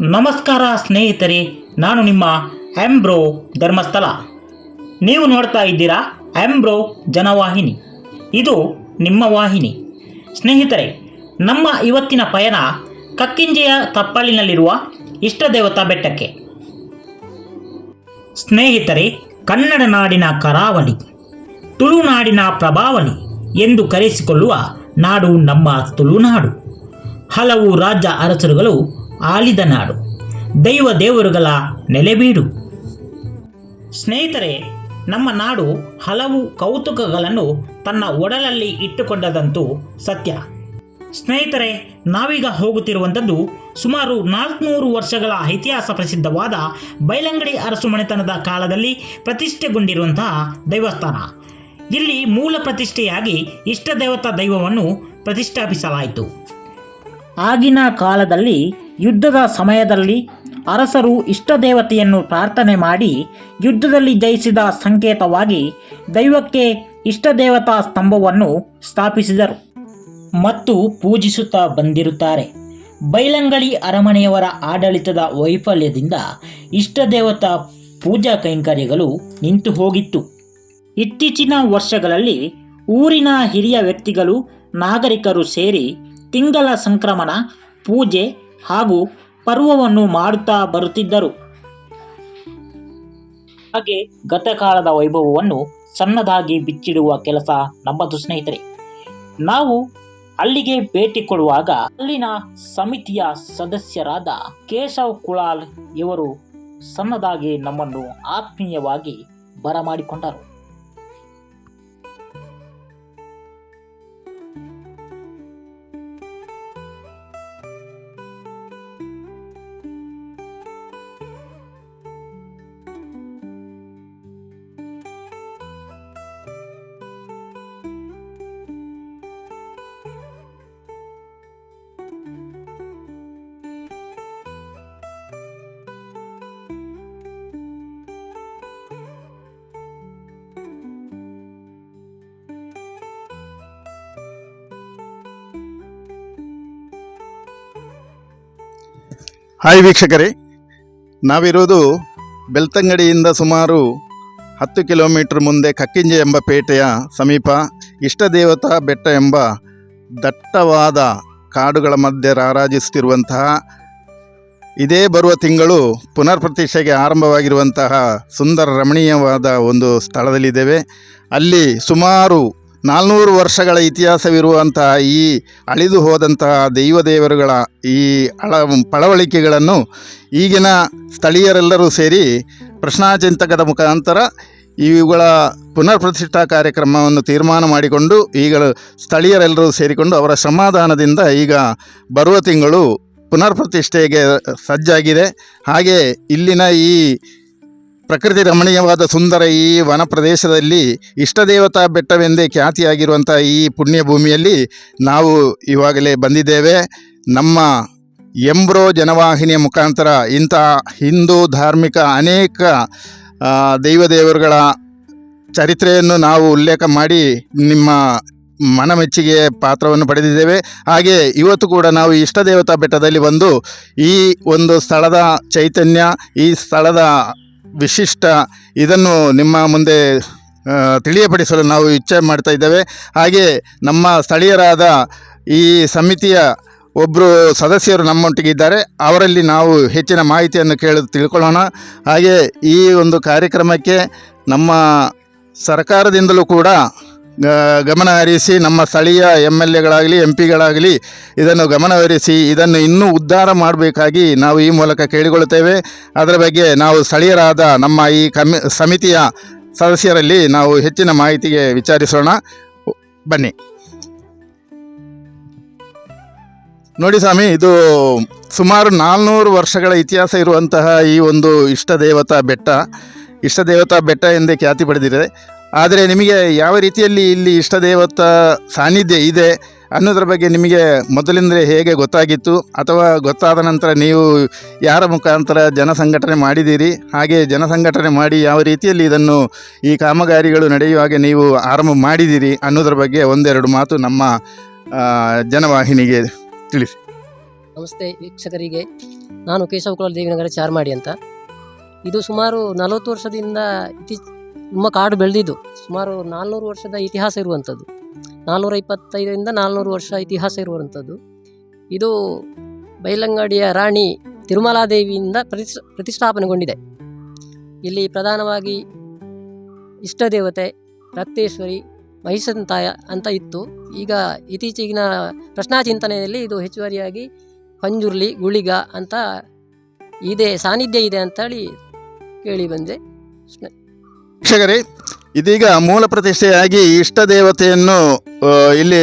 ನಮಸ್ಕಾರ ಸ್ನೇಹಿತರೆ, ನಾನು ನಿಮ್ಮ ಆಂಬ್ರೋ ಧರ್ಮಸ್ಥಳ. ನೀವು ನೋಡ್ತಾ ಇದ್ದೀರಾ ಆಂಬ್ರೋ ಜನವಾಹಿನಿ. ಇದು ನಿಮ್ಮ ವಾಹಿನಿ. ಸ್ನೇಹಿತರೆ, ನಮ್ಮ ಇವತ್ತಿನ ಪಯಣ ಕಕ್ಕಿಂಜೆಯ ತಪ್ಪಲಿನಲ್ಲಿರುವ ಇಷ್ಟದೇವತಾ ಬೆಟ್ಟಕ್ಕೆ. ಸ್ನೇಹಿತರೆ, ಕನ್ನಡ ನಾಡಿನ ಕರಾವಳಿ ತುಳುನಾಡಿನ ಪ್ರಭಾವಳಿ ಎಂದು ಕರೆಸಿಕೊಳ್ಳುವ ನಾಡು ನಮ್ಮ ತುಳುನಾಡು. ಹಲವು ರಾಜ್ಯ ಅರಸರುಗಳು ಆಳಿದ ನಾಡು. ದೈವ ದೇವರುಗಳ ನೆಲೆಬೀಡು. ಸ್ನೇಹಿತರೆ, ನಮ್ಮ ನಾಡು ಹಲವು ಕೌತುಕಗಳನ್ನು ತನ್ನ ಒಡಲಲ್ಲಿ ಇಟ್ಟುಕೊಂಡದಂತೂ ಸತ್ಯ. ಸ್ನೇಹಿತರೆ, ನಾವೀಗ ಹೋಗುತ್ತಿರುವಂಥದ್ದು ಸುಮಾರು ನಾಲ್ಕುನೂರು ವರ್ಷಗಳ ಇತಿಹಾಸ ಪ್ರಸಿದ್ಧವಾದ ಬೈಲಂಗಡಿ ಅರಸು ಮನೆತನದ ಕಾಲದಲ್ಲಿ ಪ್ರತಿಷ್ಠೆಗೊಂಡಿರುವಂತಹ ದೈವಸ್ಥಾನ. ಇಲ್ಲಿ ಮೂಲ ಪ್ರತಿಷ್ಠೆಯಾಗಿ ಇಷ್ಟ ದೇವತಾ ದೈವವನ್ನು ಪ್ರತಿಷ್ಠಾಪಿಸಲಾಯಿತು. ಆಗಿನ ಕಾಲದಲ್ಲಿ ಯುದ್ಧದ ಸಮಯದಲ್ಲಿ ಅರಸರು ಇಷ್ಟದೇವತೆಯನ್ನು ಪ್ರಾರ್ಥನೆ ಮಾಡಿ ಯುದ್ಧದಲ್ಲಿ ಜಯಿಸಿದ ಸಂಕೇತವಾಗಿ ದೈವಕ್ಕೆ ಇಷ್ಟದೇವತಾ ಸ್ತಂಭವನ್ನು ಸ್ಥಾಪಿಸಿದರು. ಮತ್ತು ಪೂಜಿಸುತ್ತಾ ಬಂದಿರುತ್ತಾರೆ. ಬೈಲಂಗಳಿ ಅರಮನೆಯವರ ಆಡಳಿತದ ವೈಫಲ್ಯದಿಂದ ಇಷ್ಟದೇವತಾ ಪೂಜಾ ಕೈಂಕರ್ಯಗಳು ನಿಂತು ಹೋಗಿತ್ತು. ಇತ್ತೀಚಿನ ವರ್ಷಗಳಲ್ಲಿ ಊರಿನ ಹಿರಿಯ ವ್ಯಕ್ತಿಗಳು ನಾಗರಿಕರು ಸೇರಿ ತಿಂಗಳ ಸಂಕ್ರಮಣ, ಪೂಜೆ ಹಾಗೂ ಪರ್ವವನ್ನು ಮಾಡುತ್ತಾ ಬರುತ್ತಿದ್ದರು. ಹಾಗೆ ಗತಕಾಲದ ವೈಭವವನ್ನು ಸಣ್ಣದಾಗಿ ಬಿಚ್ಚಿಡುವ ಕೆಲಸ ನಮ್ಮದು ಸ್ನೇಹಿತರೆ. ನಾವು ಅಲ್ಲಿಗೆ ಭೇಟಿ ಕೊಡುವಾಗ ಅಲ್ಲಿನ ಸಮಿತಿಯ ಸದಸ್ಯರಾದ ಕೇಶವ್ ಕುಳಾಲ್ ಇವರು ಸಣ್ಣದಾಗಿ ನಮ್ಮನ್ನು ಆತ್ಮೀಯವಾಗಿ ಬರಮಾಡಿಕೊಂಡರು. ಹಾಯ್ ವೀಕ್ಷಕರೇ, ನಾವಿರೋದು ಬೆಳ್ತಂಗಡಿಯಿಂದ ಸುಮಾರು ಹತ್ತು ಕಿಲೋಮೀಟ್ರ್ ಮುಂದೆ ಕಕ್ಕಿಂಜೆ ಎಂಬ ಪೇಟೆಯ ಸಮೀಪ ಇಷ್ಟದೇವತಾ ಬೆಟ್ಟ ಎಂಬ ದಟ್ಟವಾದ ಕಾಡುಗಳ ಮಧ್ಯೆ ರಾರಾಜಿಸುತ್ತಿರುವಂತಹ ಇದೇ ಬರುವ ತಿಂಗಳು ಪುನರ್ ಪ್ರತಿಷ್ಠೆಗೆ ಆರಂಭವಾಗಿರುವಂತಹ ಸುಂದರ ರಮಣೀಯವಾದ ಒಂದು ಸ್ಥಳದಲ್ಲಿದ್ದೇವೆ. ಅಲ್ಲಿ ಸುಮಾರು ನಾಲ್ನೂರು ವರ್ಷಗಳ ಇತಿಹಾಸವಿರುವಂತಹ ಈ ಅಳಿದು ಹೋದಂತಹ ದೈವ ದೇವರುಗಳ ಈ ಅಳ ಪಳವಳಿಕೆಗಳನ್ನು ಈಗಿನ ಸ್ಥಳೀಯರೆಲ್ಲರೂ ಸೇರಿ ಪ್ರಶ್ನಾಚಿಂತಕದ ಮುಖಾಂತರ ಇವುಗಳ ಪುನರ್ ಪ್ರತಿಷ್ಠಾ ಕಾರ್ಯಕ್ರಮವನ್ನು ತೀರ್ಮಾನ ಮಾಡಿಕೊಂಡು ಈಗ ಸ್ಥಳೀಯರೆಲ್ಲರೂ ಸೇರಿಕೊಂಡು ಅವರ ಸಮಾಧಾನದಿಂದ ಈಗ ಬರುವ ತಿಂಗಳು ಪುನರ್ ಪ್ರತಿಷ್ಠೆಗೆ ಸಜ್ಜಾಗಿದೆ. ಹಾಗೆ ಇಲ್ಲಿನ ಈ ಪ್ರಕೃತಿ ರಮಣೀಯವಾದ ಸುಂದರ ಈ ವನ ಪ್ರದೇಶದಲ್ಲಿ ಇಷ್ಟದೇವತಾ ಬೆಟ್ಟವೆಂದೇ ಖ್ಯಾತಿಯಾಗಿರುವಂಥ ಈ ಪುಣ್ಯ ಭೂಮಿಯಲ್ಲಿ ನಾವು ಇವಾಗಲೇ ಬಂದಿದ್ದೇವೆ. ನಮ್ಮ ಎಂಬ್ರೋ ಜನವಾಹಿನಿಯ ಮುಖಾಂತರ ಇಂಥ ಹಿಂದೂ ಧಾರ್ಮಿಕ ಅನೇಕ ದೈವದೇವರುಗಳ ಚರಿತ್ರೆಯನ್ನು ನಾವು ಉಲ್ಲೇಖ ಮಾಡಿ ನಿಮ್ಮ ಮನಮೆಚ್ಚಿಗೆ ಪಾತ್ರವನ್ನು ಪಡೆದಿದ್ದೇವೆ. ಹಾಗೆ ಇವತ್ತು ಕೂಡ ನಾವು ಇಷ್ಟದೇವತಾ ಬೆಟ್ಟದಲ್ಲಿ ಬಂದು ಈ ಒಂದು ಸ್ಥಳದ ಚೈತನ್ಯ, ಈ ಸ್ಥಳದ ವಿಶಿಷ್ಟ ಇದನ್ನು ನಿಮ್ಮ ಮುಂದೆ ತಿಳಿಯಪಡಿಸಲು ನಾವು ಇಚ್ಛೆ ಮಾಡ್ತಾ ಇದ್ದೇವೆ. ಹಾಗೆ ನಮ್ಮ ಸ್ಥಳೀಯರಾದ ಈ ಸಮಿತಿಯ ಒಬ್ಬರು ಸದಸ್ಯರು ನಮ್ಮೊಟ್ಟಿಗಿದ್ದಾರೆ ಅವರಲ್ಲಿ ನಾವು ಹೆಚ್ಚಿನ ಮಾಹಿತಿಯನ್ನು ಕೇಳಿ, ತಿಳ್ಕೊಳ್ಳೋಣ. ಹಾಗೆ ಈ ಒಂದು ಕಾರ್ಯಕ್ರಮಕ್ಕೆ ನಮ್ಮ ಸರ್ಕಾರದಿಂದಲೂ ಕೂಡ ಗಮನ ಹರಿಸಿ ನಮ್ಮ ಸ್ಥಳೀಯ ಎಂ ಎಲ್ ಎಗಳಾಗಲಿ ಎಂ ಪಿಗಳಾಗಲಿ ಇದನ್ನು ಗಮನಹರಿಸಿ ಇದನ್ನು ಇನ್ನೂ ಉದ್ಧಾರ ಮಾಡಬೇಕಾಗಿ ನಾವು ಈ ಮೂಲಕ ಕೇಳಿಕೊಳ್ಳುತ್ತೇವೆ. ಅದರ ಬಗ್ಗೆ ನಾವು ಸ್ಥಳೀಯರಾದ ನಮ್ಮ ಈ ಕಮಿ, ಸಮಿತಿಯ ಸದಸ್ಯರಲ್ಲಿ ನಾವು ಹೆಚ್ಚಿನ ಮಾಹಿತಿಗೆ ವಿಚಾರಿಸೋಣ. ಬನ್ನಿ. ನೋಡಿ ಸ್ವಾಮಿ, ಇದು ಸುಮಾರು ನಾಲ್ನೂರು ವರ್ಷಗಳ ಇತಿಹಾಸ ಇರುವಂತಹ ಈ ಒಂದು ಇಷ್ಟ ದೇವತಾ ಬೆಟ್ಟ. ಇಷ್ಟ ದೇವತಾ ಬೆಟ್ಟ ಎಂದೇ ಖ್ಯಾತಿ ಪಡೆದಿದೆ. ಆದರೆ ನಿಮಗೆ ಯಾವ ರೀತಿಯಲ್ಲಿ ಇಲ್ಲಿ ಇಷ್ಟ ದೇವತಾ ಸಾನ್ನಿಧ್ಯ ಇದೆ ಅನ್ನೋದ್ರ ಬಗ್ಗೆ ನಿಮಗೆ ಮೊದಲಿಂದಲೇ ಹೇಗೆ ಗೊತ್ತಾಗಿತ್ತು? ಅಥವಾ ಗೊತ್ತಾದ ನಂತರ ನೀವು ಯಾರ ಮುಖಾಂತರ ಜನ ಸಂಘಟನೆ ಮಾಡಿದ್ದೀರಿ? ಹಾಗೆ ಜನಸಂಘಟನೆ ಮಾಡಿ ಯಾವ ರೀತಿಯಲ್ಲಿ ಇದನ್ನು ಈ ಕಾಮಗಾರಿಗಳು ನಡೆಯುವಾಗ ನೀವು ಆರಂಭ ಮಾಡಿದ್ದೀರಿ ಅನ್ನೋದ್ರ ಬಗ್ಗೆ ಒಂದೆರಡು ಮಾತು ನಮ್ಮ ಜನವಾಹಿನಿಗೆ ತಿಳಿಸಿ. ನಮಸ್ತೆ ವೀಕ್ಷಕರಿಗೆ. ನಾನು ಕೇಶವ ಕುಲ ದೇವಿನಗರ ಚಾರ್ಮಾಡಿ ಅಂತ. ಇದು ಸುಮಾರು ನಲವತ್ತು ವರ್ಷದಿಂದ ಇತಿ ನಮ್ಮ ಕಾಡು ಬೆಳೆದಿದ್ದು. ಸುಮಾರು ನಾಲ್ನೂರು ವರ್ಷದ ಇತಿಹಾಸ ಇರುವಂಥದ್ದು. ನಾಲ್ನೂರ ಇಪ್ಪತ್ತೈದರಿಂದ ನಾಲ್ನೂರು ವರ್ಷ ಇತಿಹಾಸ ಇರುವಂಥದ್ದು. ಇದು ಬೈಲಂಗಡಿಯ ರಾಣಿ ತಿರುಮಲಾದೇವಿಯಿಂದ ಪ್ರತಿಷ್ ಪ್ರತಿಷ್ಠಾಪನೆಗೊಂಡಿದೆ. ಇಲ್ಲಿ ಪ್ರಧಾನವಾಗಿ ಇಷ್ಟ ದೇವತೆ ರಕ್ತೇಶ್ವರಿ ಮಹಿಷಂತಾಯ ಅಂತ ಇತ್ತು. ಈಗ ಇತ್ತೀಚಿಗಿನ ಪ್ರಶ್ನಾ ಚಿಂತನೆಯಲ್ಲಿ ಇದು ಹೆಚ್ಚುವರಿಯಾಗಿ ಪಂಜುರ್ಲಿ, ಗುಳಿಗ ಅಂತ ಇದೆ, ಸಾನ್ನಿಧ್ಯ ಇದೆ ಅಂತೇಳಿ ಕೇಳಿ ಬಂದೆ. ವೀಕ್ಷಕರೇ, ಇದೀಗ ಮೂಲ ಪ್ರತಿಷ್ಠೆಯಾಗಿ ಇಷ್ಟ ದೇವತೆಯನ್ನು ಇಲ್ಲಿ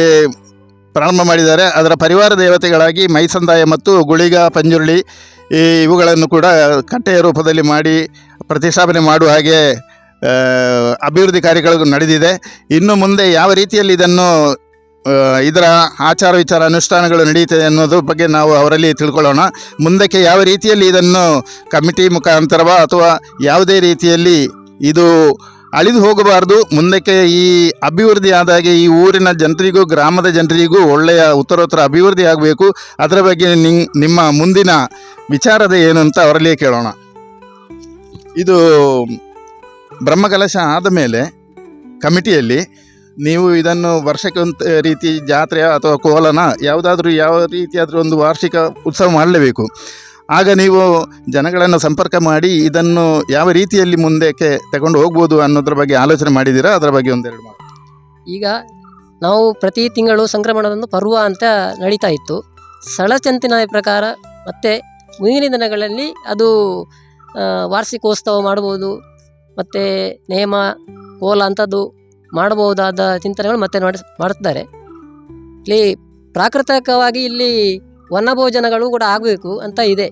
ಪ್ರಾರಂಭ ಮಾಡಿದ್ದಾರೆ. ಅದರ ಪರಿವಾರ ದೇವತೆಗಳಾಗಿ ಮೈಸಂದಾಯ ಮತ್ತು ಗುಳಿಗ, ಪಂಜುರ್ಳಿ ಇವುಗಳನ್ನು ಕೂಡ ಕಟ್ಟೆಯ ರೂಪದಲ್ಲಿ ಮಾಡಿ ಪ್ರತಿಷ್ಠಾಪನೆ ಮಾಡುವ ಹಾಗೆ ಅಭಿವೃದ್ಧಿ ಕಾರ್ಯಗಳು ನಡೆದಿದೆ. ಇನ್ನು ಮುಂದೆ ಯಾವ ರೀತಿಯಲ್ಲಿ ಇದನ್ನು ಇದರ ಆಚಾರ ವಿಚಾರ ಅನುಷ್ಠಾನಗಳು ನಡೆಯುತ್ತದೆ ಅನ್ನೋದ್ರ ಬಗ್ಗೆ ನಾವು ಅವರಲ್ಲಿ ತಿಳ್ಕೊಳ್ಳೋಣ. ಮುಂದಕ್ಕೆ ಯಾವ ರೀತಿಯಲ್ಲಿ ಇದನ್ನು ಕಮಿಟಿ ಮುಖಾಂತರವ ಅಥವಾ ಯಾವುದೇ ರೀತಿಯಲ್ಲಿ ಇದು ಅಳಿದು ಹೋಗಬಾರದು. ಮುಂದಕ್ಕೆ ಈ ಅಭಿವೃದ್ಧಿ ಆದಾಗೆ ಈ ಊರಿನ ಜನರಿಗೂ, ಗ್ರಾಮದ ಜನರಿಗೂ ಒಳ್ಳೆಯ ಉತ್ತರೋತ್ತರ ಅಭಿವೃದ್ಧಿ ಆಗಬೇಕು. ಅದರ ಬಗ್ಗೆ ನಿಮ್ಮ ಮುಂದಿನ ವಿಚಾರದ ಏನು ಅಂತ ಅವರಲ್ಲಿಯೇ ಕೇಳೋಣ. ಇದು ಬ್ರಹ್ಮಕಲಶ ಆದ ಮೇಲೆ ಕಮಿಟಿಯಲ್ಲಿ ನೀವು ಇದನ್ನು ವರ್ಷಕ್ಕೆ ಒಂದು ರೀತಿ ಜಾತ್ರೆ ಅಥವಾ ಕೋಲನ ಯಾವುದಾದ್ರೂ ಯಾವ ರೀತಿಯಾದರೂ ಒಂದು ವಾರ್ಷಿಕ ಉತ್ಸವ ಮಾಡಲೇಬೇಕು. ಆಗ ನೀವು ಜನಗಳನ್ನು ಸಂಪರ್ಕ ಮಾಡಿ ಇದನ್ನು ಯಾವ ರೀತಿಯಲ್ಲಿ ಮುಂದಕ್ಕೆ ತಗೊಂಡು ಹೋಗ್ಬೋದು ಅನ್ನೋದ್ರ ಬಗ್ಗೆ ಆಲೋಚನೆ ಮಾಡಿದ್ದೀರಾ? ಅದರ ಬಗ್ಗೆ ಒಂದೆರಡು ಮಾತು. ಈಗ ನಾವು ಪ್ರತಿ ತಿಂಗಳು ಸಂಕ್ರಮಣದಂದು ಪರ್ವ ಅಂತ ನಡೀತಾ ಇತ್ತು. ಸಳಚಂತಿನ ಪ್ರಕಾರ ಮತ್ತು ಮುಂದಿನ ದಿನಗಳಲ್ಲಿ ಅದು ವಾರ್ಷಿಕೋತ್ಸವ ಮಾಡ್ಬೋದು, ಮತ್ತು ನೇಮ, ಕೋಲ ಅಂಥದ್ದು ಮಾಡಬಹುದಾದ ಚಿಂತನೆಗಳು ಮತ್ತೆ ಮಾಡಿ ಮಾಡುತ್ತಾರೆ. ಇಲ್ಲಿ ಪ್ರಾಕೃತಿಕವಾಗಿ ಇಲ್ಲಿ ವನಭೋಜನಗಳು ಕೂಡ ಆಗಬೇಕು ಅಂತ ಇದೆ.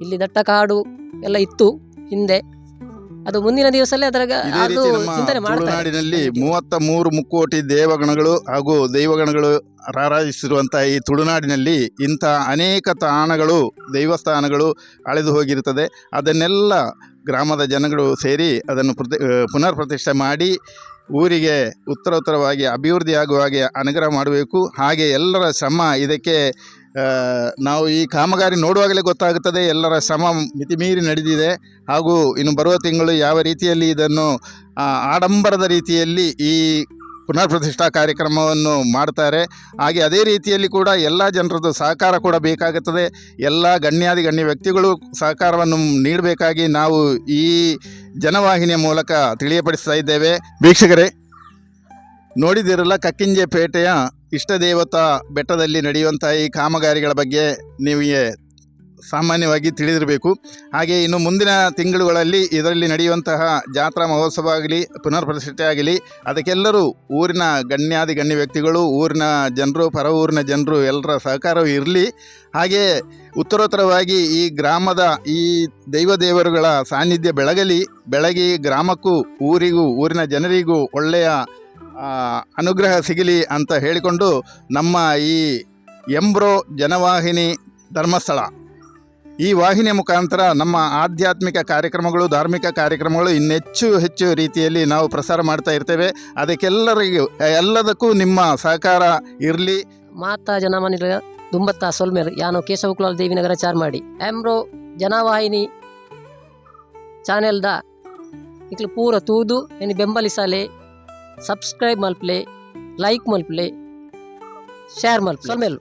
ಇಲ್ಲಿ ದಟ್ಟ ಕಾಡು ಎಲ್ಲ ಇತ್ತು ಹಿಂದೆ. ಅದು ಮುಂದಿನ ದಿವಸಲ್ಲೇ ಅದರ ಇದೇ ಅದು ಚಿಂತನೆ ಮಾಡ್ತಾರೆ. ತುಳುನಾಡಿನಲ್ಲಿ ಮೂವತ್ತ ಮೂರು ಮುಕ್ಕೋಟಿ ದೇವಗಣಗಳು ಹಾಗೂ ದೈವಗಣಗಳು ರಾರಾಜಿಸಿರುವಂತಹ ಈ ತುಳುನಾಡಿನಲ್ಲಿ ಇಂಥ ಅನೇಕ ತಾಣಗಳು ದೈವಸ್ಥಾನಗಳು ಅಳೆದು ಹೋಗಿರುತ್ತದೆ. ಅದನ್ನೆಲ್ಲ ಗ್ರಾಮದ ಜನಗಳು ಸೇರಿ ಅದನ್ನು ಪ್ರತಿ ಪುನರ್ ಪ್ರತಿಷ್ಠೆ ಮಾಡಿ ಊರಿಗೆ ಉತ್ತರೋತ್ತರವಾಗಿ ಅಭಿವೃದ್ಧಿ ಆಗುವ ಹಾಗೆ ಅನುಗ್ರಹ ಮಾಡಬೇಕು. ಹಾಗೆ ಎಲ್ಲರ ಶ್ರಮ ಇದಕ್ಕೆ ನಾವು ಈ ಕಾಮಗಾರಿ ನೋಡುವಾಗಲೇ ಗೊತ್ತಾಗುತ್ತದೆ, ಎಲ್ಲರ ಶ್ರಮ ಮಿತಿಮೀರಿ ನಡೆದಿದೆ ಹಾಗೂ ಇನ್ನು ಬರುವ ತಿಂಗಳು ಯಾವ ರೀತಿಯಲ್ಲಿ ಇದನ್ನು ಆಡಂಬರದ ರೀತಿಯಲ್ಲಿ ಈ ಪುನರ್ ಪ್ರತಿಷ್ಠಾ ಕಾರ್ಯಕ್ರಮವನ್ನು ಮಾಡ್ತಾರೆ. ಹಾಗೆ ಅದೇ ರೀತಿಯಲ್ಲಿ ಕೂಡ ಎಲ್ಲ ಜನರದ್ದು ಸಹಕಾರ ಕೂಡ ಬೇಕಾಗುತ್ತದೆ. ಎಲ್ಲ ಗಣ್ಯಾದಿ ಗಣ್ಯ ವ್ಯಕ್ತಿಗಳು ಸಹಕಾರವನ್ನು ನೀಡಬೇಕಾಗಿ ನಾವು ಈ ಜನವಾಹಿನಿಯ ಮೂಲಕ ತಿಳಿಯಪಡಿಸ್ತಾ ಇದ್ದೇವೆ. ವೀಕ್ಷಕರೇ ನೋಡಿದಿರಲ್ಲ ಕಕ್ಕಿಂಜೆ ಪೇಟೆಯ ಇಷ್ಟ ದೇವತಾ ಬೆಟ್ಟದಲ್ಲಿ ನಡೆಯುವಂಥ ಈ ಕಾಮಗಾರಿಗಳ ಬಗ್ಗೆ ನಿಮಗೆ ಸಾಮಾನ್ಯವಾಗಿ ತಿಳಿದಿರಬೇಕು. ಹಾಗೆ ಇನ್ನು ಮುಂದಿನ ತಿಂಗಳುಗಳಲ್ಲಿ ಇದರಲ್ಲಿ ನಡೆಯುವಂತಹ ಜಾತ್ರಾ ಮಹೋತ್ಸವ ಆಗಲಿ ಪುನರ್ ಆಗಲಿ, ಅದಕ್ಕೆಲ್ಲರೂ ಊರಿನ ಗಣ್ಯಾದಿ ಗಣ್ಯ ವ್ಯಕ್ತಿಗಳು, ಊರಿನ ಜನರು, ಪರ ಊರಿನ ಜನರು ಎಲ್ಲರ ಸಹಕಾರವೂ ಇರಲಿ. ಹಾಗೆ ಉತ್ತರೋತ್ತರವಾಗಿ ಈ ಗ್ರಾಮದ ಈ ದೈವದೇವರುಗಳ ಸಾನ್ನಿಧ್ಯ ಬೆಳಗಲಿ. ಬೆಳಗಿ ಗ್ರಾಮಕ್ಕೂ ಊರಿಗೂ, ಊರಿನ ಜನರಿಗೂ ಒಳ್ಳೆಯ ಅನುಗ್ರಹ ಸಿಗಲಿ ಅಂತ ಹೇಳಿಕೊಂಡು ನಮ್ಮ ಈ ಎಂಬ್ರೋ ಜನವಾಹಿನಿ ಧರ್ಮಸ್ಥಳ. ಈ ವಾಹಿನಿಯ ಮುಖಾಂತರ ನಮ್ಮ ಆಧ್ಯಾತ್ಮಿಕ ಕಾರ್ಯಕ್ರಮಗಳು, ಧಾರ್ಮಿಕ ಕಾರ್ಯಕ್ರಮಗಳು ಇನ್ನೆಚ್ಚು ಹೆಚ್ಚು ರೀತಿಯಲ್ಲಿ ನಾವು ಪ್ರಸಾರ ಮಾಡ್ತಾ ಇರ್ತೇವೆ. ಅದಕ್ಕೆಲ್ಲರಿಗೂ, ಎಲ್ಲದಕ್ಕೂ ನಿಮ್ಮ ಸಹಕಾರ ಇರಲಿ. ಮಾತಾ ಜನಮನಿರ ದುಂಬತ್ತ ಸೋಲ್ಮೇರ್, ಯಾನು ಕೇಶವಕುಲಾಲ್ ದೇವಿನಗರ ಚಾರ್ಮಾಡಿ ಎಂಬ್ರೋ ಜನವಾಹಿನಿ ಚಾನೆಲ್ದ, ಇಕ್ಲು ಪೂರ ತೂದು ಏನು ಬೆಂಬಲಿಸಲೆ. Subscribe ಮಲ್ಪ್ಲೆ like ಮಲ್ಪ್ಲೆ share ಮಲ್ಪ್ಲೆ ಸೊಲ್ಮೆಲ್